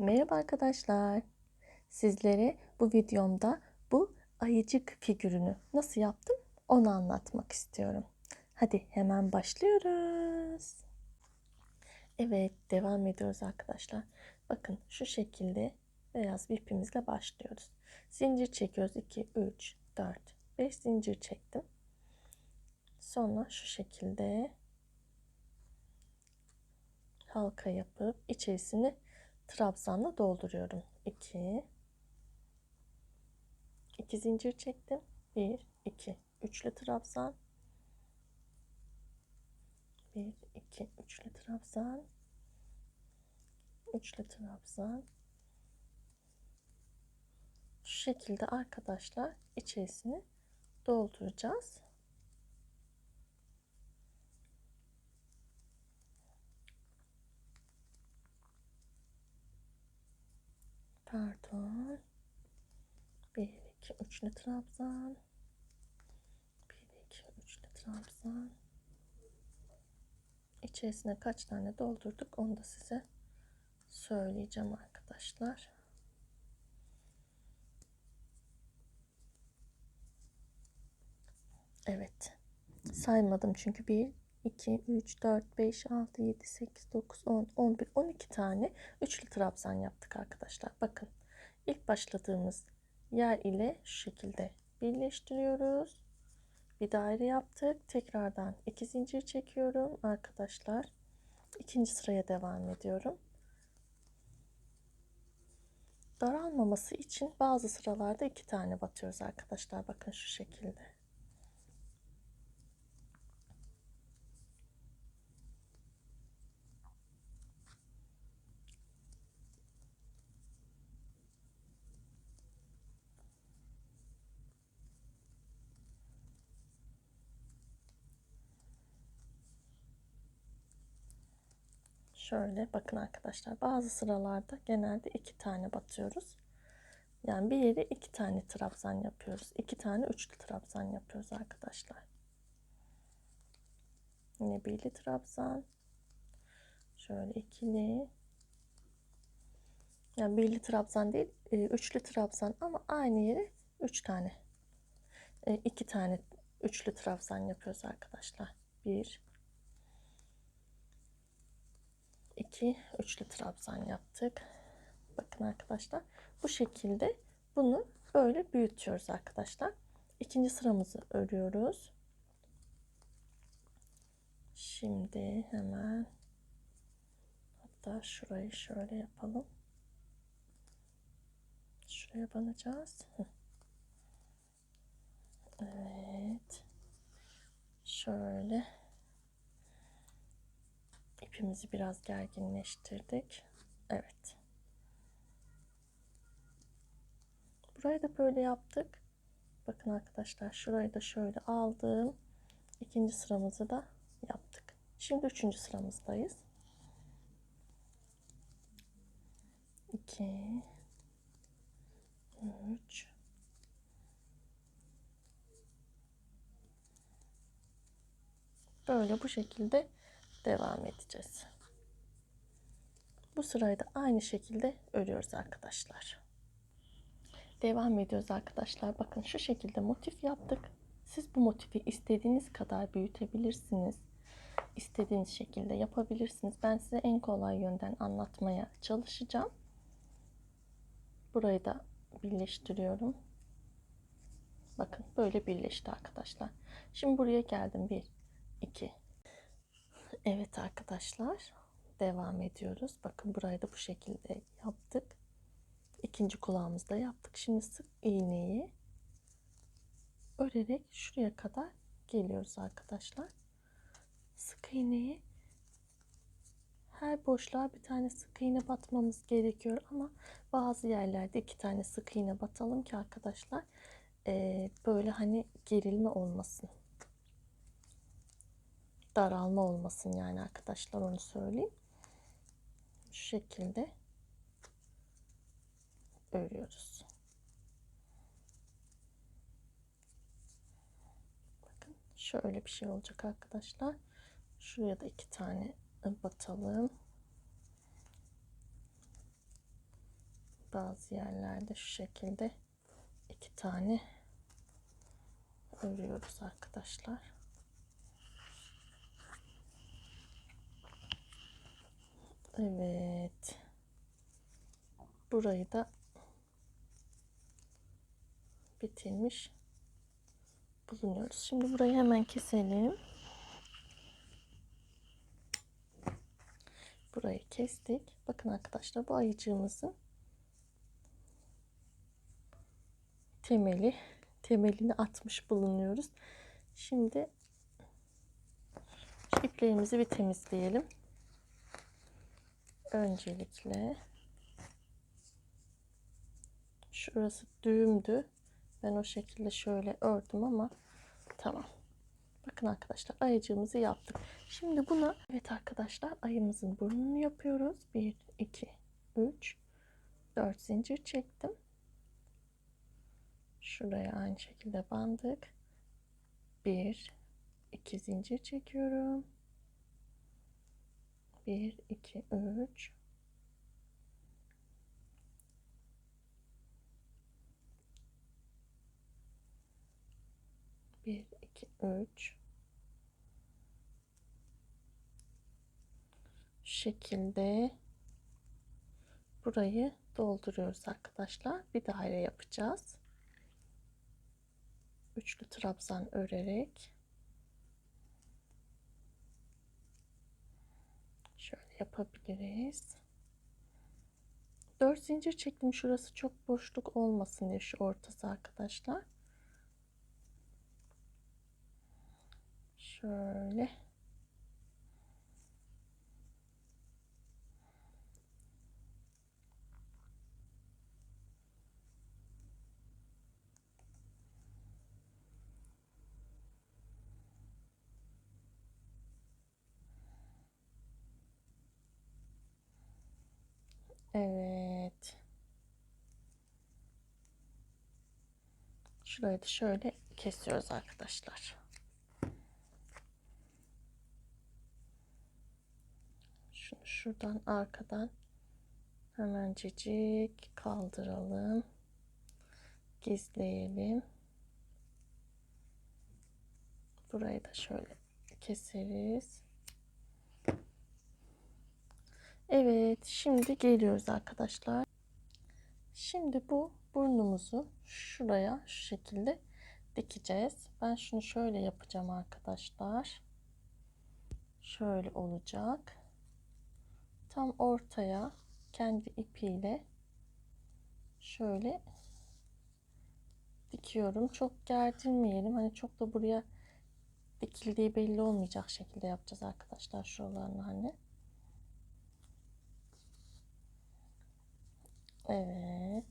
Merhaba arkadaşlar. Sizlere bu videomda bu ayıcık figürünü nasıl yaptım onu anlatmak istiyorum. Hadi hemen başlıyoruz. Evet devam ediyoruz arkadaşlar. Bakın şu şekilde beyaz bir ipimizle başlıyoruz. Zincir çekiyoruz. 2, 3, 4, 5 zincir çektim. Sonra şu şekilde halka yapıp içerisini trabzanla dolduruyorum. 2 2 zincir çektim. 1 2 üçlü trabzan 1 2 üçlü trabzan üçlü trabzan şu şekilde arkadaşlar içerisini dolduracağız. Pardon. 1 2 üçlü trabzan. 1 2 üçlü trabzan. İçerisine kaç tane doldurduk onu da size söyleyeceğim arkadaşlar. Evet. Saymadım çünkü 1 2 3 4 5 6 7 8 9 10 11 12 tane üçlü trabzan yaptık arkadaşlar. Bakın ilk başladığımız yer ile şu şekilde birleştiriyoruz. Bir daire yaptık. Tekrardan iki zincir çekiyorum arkadaşlar. İkinci sıraya devam ediyorum. Daralmaması için bazı sıralarda iki tane batıyoruz arkadaşlar. Bakın şu şekilde. Şöyle bakın arkadaşlar bazı sıralarda genelde iki tane batıyoruz. Yani bir yere iki tane trabzan yapıyoruz. iki tane üçlü trabzan yapıyoruz arkadaşlar. Yine birli trabzan. Şöyle ikili. Yani birli trabzan değil, e, üçlü trabzan ama aynı yere üç tane, e, iki tane üçlü trabzan yapıyoruz arkadaşlar. Bir, 2 üçlü trabzan yaptık. Bakın arkadaşlar bu şekilde bunu böyle büyütüyoruz arkadaşlar. İkinci sıramızı örüyoruz. Şimdi hemen hatta şurayı şöyle yapalım. Şuraya banacağız. Evet. Şöyle ipimizi biraz gerginleştirdik. Evet. Burayı da böyle yaptık. Bakın arkadaşlar şurayı da şöyle aldım. İkinci sıramızı da yaptık. Şimdi üçüncü sıramızdayız. 2 3 Böyle bu şekilde devam edeceğiz. Bu sırayı da aynı şekilde örüyoruz arkadaşlar. Devam ediyoruz arkadaşlar. Bakın şu şekilde motif yaptık. Siz bu motifi istediğiniz kadar büyütebilirsiniz. İstediğiniz şekilde yapabilirsiniz. Ben size en kolay yönden anlatmaya çalışacağım. Burayı da birleştiriyorum. Bakın böyle birleşti arkadaşlar. Şimdi buraya geldim. 1, 2, Evet arkadaşlar devam ediyoruz. Bakın burayı da bu şekilde yaptık. İkinci kulağımızda yaptık. Şimdi sık iğneyi örerek şuraya kadar geliyoruz arkadaşlar. Sık iğneyi her boşluğa bir tane sık iğne batmamız gerekiyor ama bazı yerlerde iki tane sık iğne batalım ki arkadaşlar böyle hani gerilme olmasın daralma olmasın yani arkadaşlar onu söyleyeyim. Şu şekilde örüyoruz. Bakın şöyle bir şey olacak arkadaşlar. Şuraya da iki tane batalım. Bazı yerlerde şu şekilde iki tane örüyoruz arkadaşlar. Evet. Burayı da bitirmiş bulunuyoruz. Şimdi burayı hemen keselim. Burayı kestik. Bakın arkadaşlar bu ayıcığımızın temeli temelini atmış bulunuyoruz. Şimdi iplerimizi bir temizleyelim. Öncelikle şurası düğümdü. Ben o şekilde şöyle ördüm ama tamam. Bakın arkadaşlar ayıcığımızı yaptık. Şimdi buna evet arkadaşlar ayımızın burnunu yapıyoruz. 1, 2, 3, 4 zincir çektim. Şuraya aynı şekilde bandık. 1, 2 zincir çekiyorum. 1, 2, 3, Bir, iki, üç. Şu şekilde burayı dolduruyoruz arkadaşlar. Bir daire yapacağız. Üçlü trabzan örerek şöyle yapabiliriz. 4 zincir çektim. Şurası çok boşluk olmasın diye şu ortası arkadaşlar. Şöyle. Evet. Şurayı da şöyle kesiyoruz arkadaşlar. Şunu şuradan arkadan hemencecik kaldıralım. Gizleyelim. Burayı da şöyle keseriz. Evet, şimdi geliyoruz arkadaşlar. Şimdi bu burnumuzu şuraya şu şekilde dikeceğiz. Ben şunu şöyle yapacağım arkadaşlar. Şöyle olacak. Tam ortaya kendi ipiyle şöyle dikiyorum. Çok gerdirmeyelim. Hani çok da buraya dikildiği belli olmayacak şekilde yapacağız arkadaşlar şuralarını hani. Evet.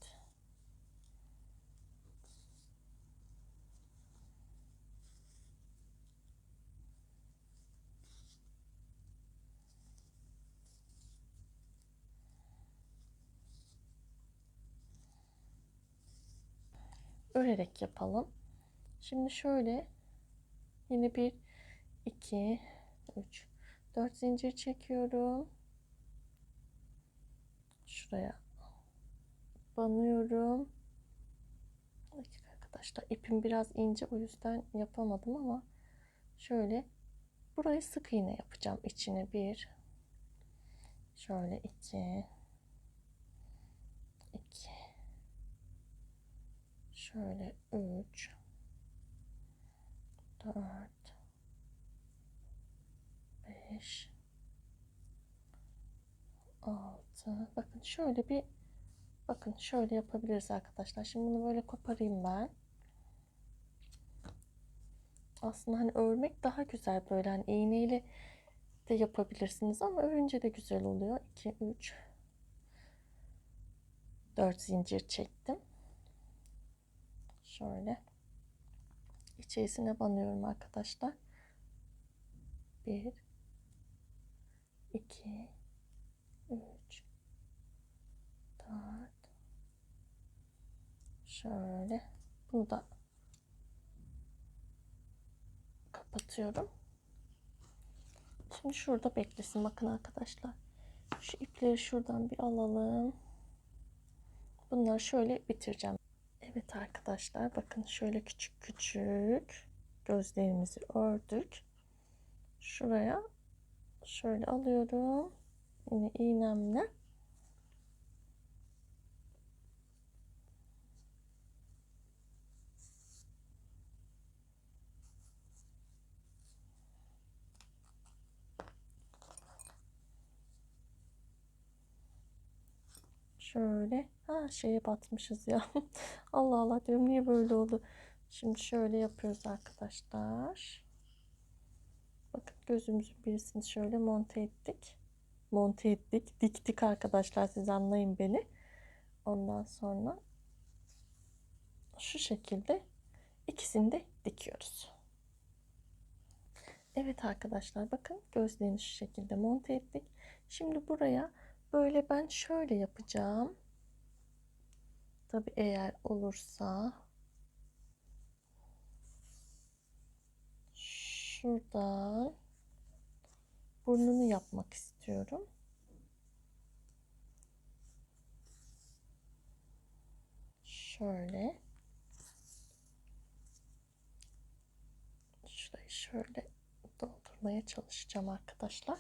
Örerek yapalım. Şimdi şöyle yine bir 2 3 4 zincir çekiyorum. Şuraya banıyorum. Arkadaşlar ipim biraz ince o yüzden yapamadım ama şöyle burayı sık iğne yapacağım içine bir şöyle iki iki şöyle üç dört beş altı bakın şöyle bir Bakın şöyle yapabiliriz arkadaşlar. Şimdi bunu böyle koparayım ben. Aslında hani örmek daha güzel böyle hani iğneyle de yapabilirsiniz ama örünce de güzel oluyor. 2 3 4 zincir çektim. Şöyle içerisine banıyorum arkadaşlar. 1 2 3 4 Şöyle. Bunu da kapatıyorum. Şimdi şurada beklesin. Bakın arkadaşlar. Şu ipleri şuradan bir alalım. bunları şöyle bitireceğim. Evet arkadaşlar bakın şöyle küçük küçük gözlerimizi ördük. Şuraya şöyle alıyorum. Yine iğnemle Şöyle. Ha şeye batmışız ya. Allah Allah diyorum niye böyle oldu. Şimdi şöyle yapıyoruz arkadaşlar. Bakın gözümüzün birisini şöyle monte ettik. Monte ettik. Diktik arkadaşlar siz anlayın beni. Ondan sonra şu şekilde ikisini de dikiyoruz. Evet arkadaşlar bakın gözlerini şu şekilde monte ettik. Şimdi buraya Böyle ben şöyle yapacağım. Tabi eğer olursa şuradan burnunu yapmak istiyorum. Şöyle. Şurayı şöyle doldurmaya çalışacağım arkadaşlar.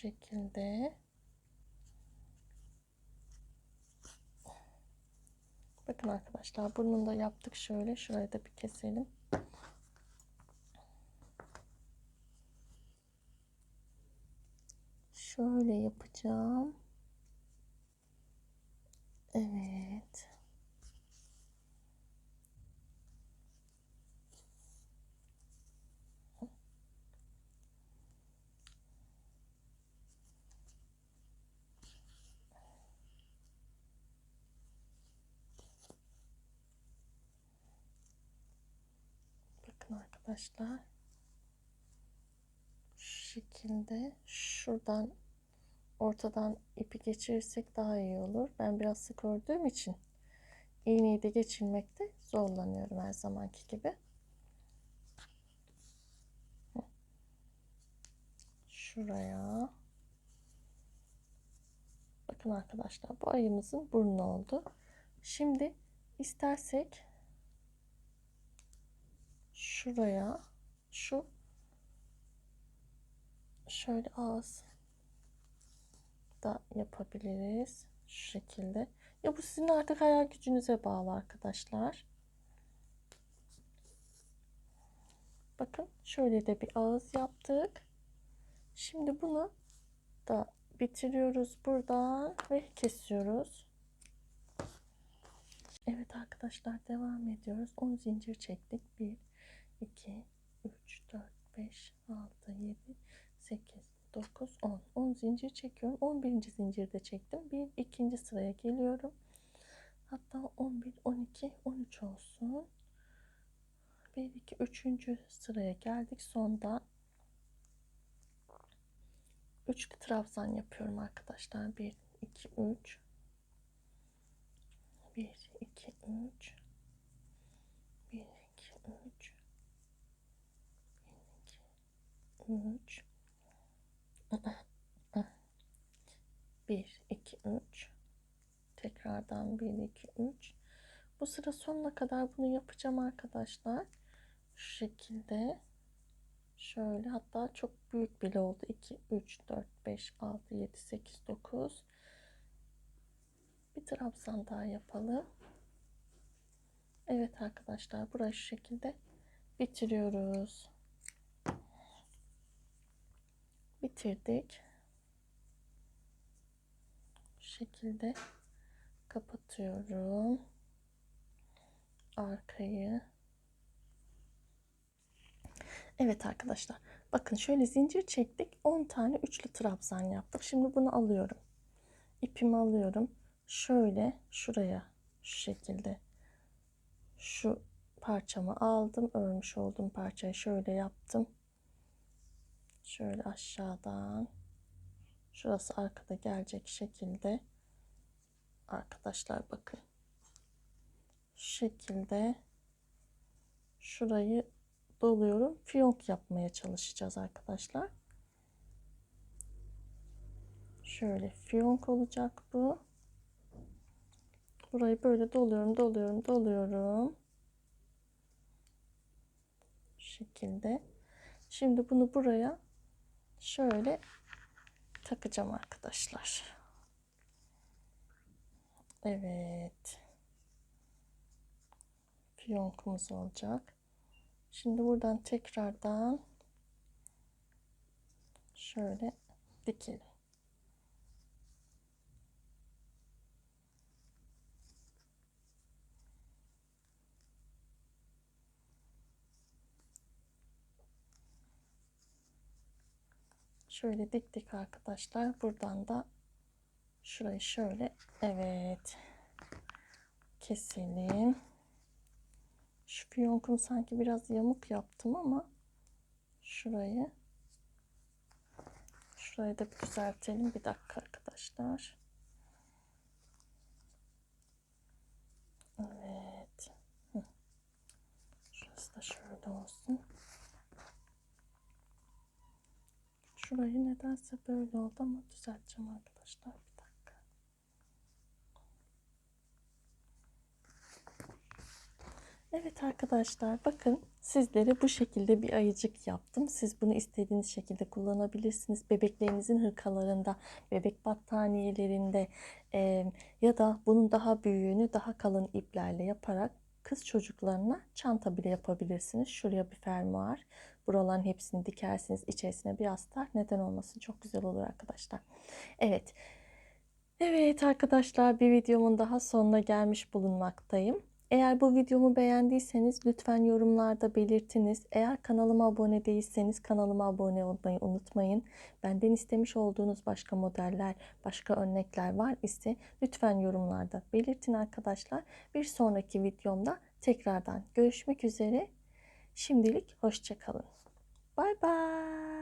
Şekilde. Bakın arkadaşlar burnunu da yaptık şöyle. Şurayı da bir keselim. Şöyle yapacağım. Evet bakın arkadaşlar şu şekilde şuradan ortadan ipi geçirirsek daha iyi olur. Ben biraz sık ördüğüm için iğneyi de geçirmekte zorlanıyorum her zamanki gibi. Şuraya. Bakın arkadaşlar bu ayımızın burnu oldu. Şimdi istersek şuraya şu şöyle ağız da yapabiliriz. Şu şekilde. Ya bu sizin artık hayal gücünüze bağlı arkadaşlar. Bakın şöyle de bir ağız yaptık. Şimdi bunu da bitiriyoruz buradan ve kesiyoruz. Evet arkadaşlar devam ediyoruz. 10 zincir çektik. 1 2, 3, 4, 5, 6, 7, 8, 9, 10. 10 zincir çekiyorum. 11. zincirde çektim. Bir ikinci sıraya geliyorum. Hatta 11, 12, 13 olsun. 1, 2, 3. sıraya geldik. Sonda 3 trabzan yapıyorum arkadaşlar. 1, 2, 3. 1, 2, 3. 1, 2, 3. 3 1 2 3 tekrardan 1 2 3 bu sıra sonuna kadar bunu yapacağım arkadaşlar. Şu şekilde. Şöyle. Hatta çok büyük bile oldu. 2 3 4 5 6 7 8 9 bir trabzan daha yapalım. Evet arkadaşlar. Burayı şu şekilde bitiriyoruz bitirdik. Bu şekilde kapatıyorum. Arkayı. Evet arkadaşlar. Bakın şöyle zincir çektik. 10 tane üçlü trabzan yaptık. Şimdi bunu alıyorum. İpimi alıyorum. Şöyle şuraya şu şekilde şu parçamı aldım. Örmüş olduğum parçayı şöyle yaptım. Şöyle aşağıdan şurası arkada gelecek şekilde arkadaşlar bakın. Şu şekilde şurayı doluyorum. Fiyonk yapmaya çalışacağız arkadaşlar. Şöyle fiyonk olacak bu. Burayı böyle doluyorum, doluyorum, doluyorum. Şekilde. Şimdi bunu buraya şöyle takacağım arkadaşlar. Evet. Fiyonkumuz olacak. Şimdi buradan tekrardan şöyle dikelim. Şöyle diktik arkadaşlar. Buradan da şurayı şöyle evet keselim. Şu fiyonkumu sanki biraz yamuk yaptım ama şurayı şurayı da düzeltelim. Bir dakika arkadaşlar. Evet. Şurası da şöyle olsun. Şurayı nedense böyle oldu ama düzelteceğim arkadaşlar. Bir dakika. Evet arkadaşlar bakın sizlere bu şekilde bir ayıcık yaptım. Siz bunu istediğiniz şekilde kullanabilirsiniz. Bebeklerinizin hırkalarında, bebek battaniyelerinde e, ya da bunun daha büyüğünü daha kalın iplerle yaparak kız çocuklarına çanta bile yapabilirsiniz. Şuraya bir fermuar. Buraların hepsini dikersiniz. içerisine bir astar. Neden olmasın? Çok güzel olur arkadaşlar. Evet. Evet arkadaşlar bir videomun daha sonuna gelmiş bulunmaktayım. Eğer bu videomu beğendiyseniz lütfen yorumlarda belirtiniz. Eğer kanalıma abone değilseniz kanalıma abone olmayı unutmayın. Benden istemiş olduğunuz başka modeller, başka örnekler var ise lütfen yorumlarda belirtin arkadaşlar. Bir sonraki videomda tekrardan görüşmek üzere. Şimdilik hoşçakalın. バイバイ。